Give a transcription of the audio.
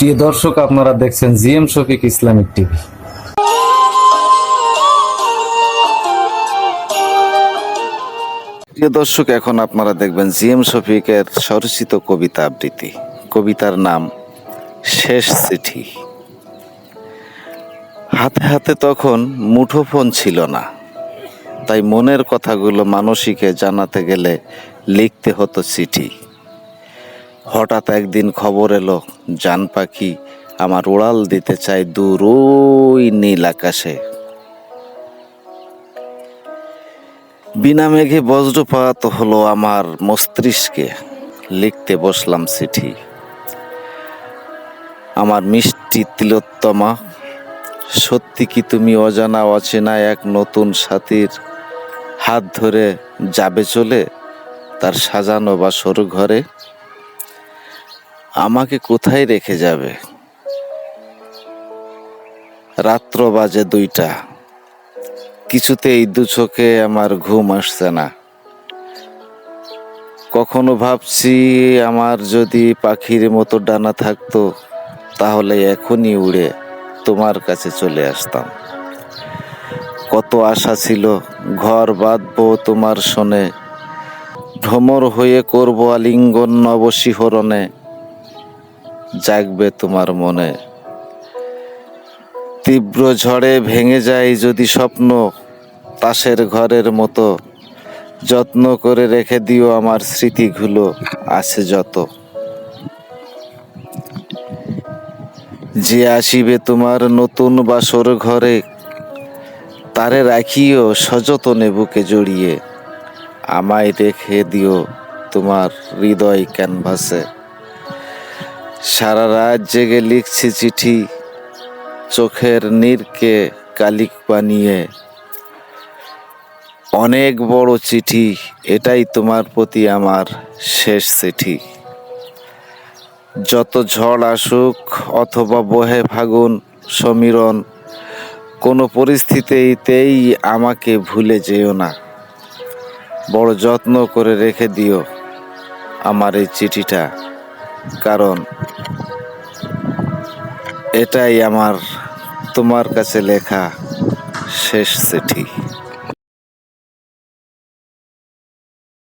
প্রিয় দর্শক, আপনারা দেখছেন জিএম শফিক ইসলামিক টিভি। প্রিয় দর্শক, এখন আপনারা দেখবেন জিএম শফিকের সরচিত কবিতা আবৃত্তি। কবিতার নাম শেষ চিঠি। হাতে হাতে তখন মুঠোফোন ছিল না। তাই মনের কথাগুলো মানসিকে জানাতে গেলে লিখতে হতো চিঠি। হঠাৎ একদিন খবর এলো জান পাখি আমার উড়াল দিতে চাই দূর ওই নীল আকাশে। বিনা মেঘে বজ্রপাত হলো আমার মস্তিষ্কে, লিখতে বসলাম চিঠি। আমার মিষ্টি তিলোত্তমা, সত্যি কি তুমি অজানা অচেনা এক নতুন সাথীর হাত ধরে যাবে চলে তার সাজানো বা সরু ঘরে? আমাকে কোথায় রেখে যাবে? রাত্র বাজে দুইটা। কিছুতেই দু চোখে আমার ঘুম আসছে না। কখনো ভাবছি আমার যদি পাখির মতো ডানা থাকতো, তাহলে এখনই উড়ে তোমার কাছে চলে আসতাম। কত আশা ছিল ঘর বাঁধবো তোমার শোনে, ভ্রমর হয়ে করব আলিঙ্গন নবশিহরণে। জাগবে তোমার মনে। তীব্র ঝড়ে ভেঙে যায় যদি স্বপ্ন তাসের ঘরের মতো। যত্ন করে রেখে দিও আমার স্মৃতিগুলো, আছে যত। যে আসিবে তোমার নতুন বাসর ঘরে, তারে রাখিও সযতনে বুকে জড়িয়ে। আমায় রেখে দিও তোমার হৃদয় ক্যানভাসে। সারা রাত জেগে লিখছি চিঠি, চোখের নীরকে কালিক বানিয়ে। অনেক বড় চিঠি, এটাই তোমার প্রতি আমার শেষ চিঠি। যত ঝড় আসুক অথবা বহে ফাগুন, সমীরণ, কোনো পরিস্থিতিতেই আমাকে ভুলে যেও না। বড় যত্ন করে রেখে দিও আমার এই চিঠিটা, কারণ এটাই আমার তোমার কাছে লেখা শেষ চিঠি।